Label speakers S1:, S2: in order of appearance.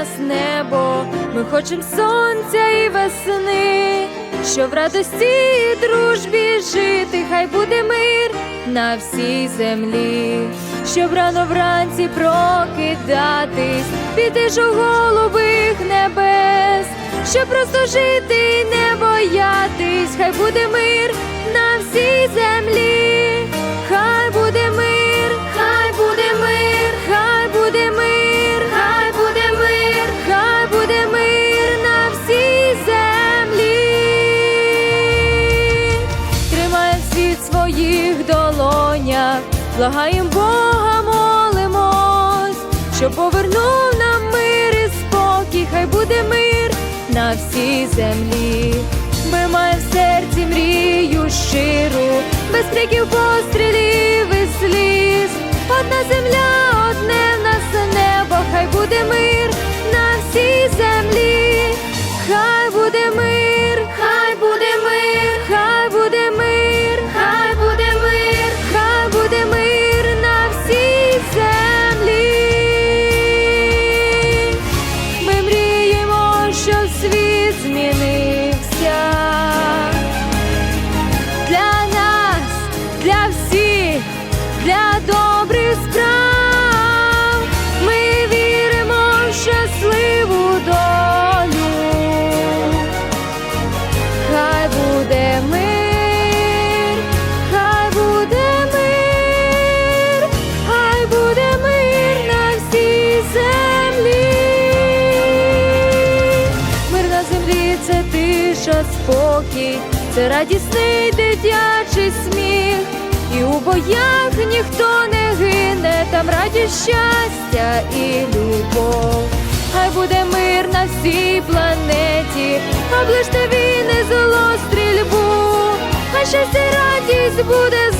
S1: нас небо, ми хочем сонця і весни, що в радості і дружбі жити, хай буде мир на всій землі, щоб рано вранці прокидатись, піти ж у голубих небес, щоб просто жити і не боятись, хай буде мир на всій землі, благаєм Бога, молимось, щоб повернув нам мир і спокій, хай буде мир на всій землі. Ми маємо в серці мрію щиру, без криків пострілів світ тиша, спокій, це радісний дитячий сміх. І у боях ніхто не гине, там радість, щастя і любов. Хай буде мир на всій планеті, оближте війни, зло, стрільбу, хай щастя радість буде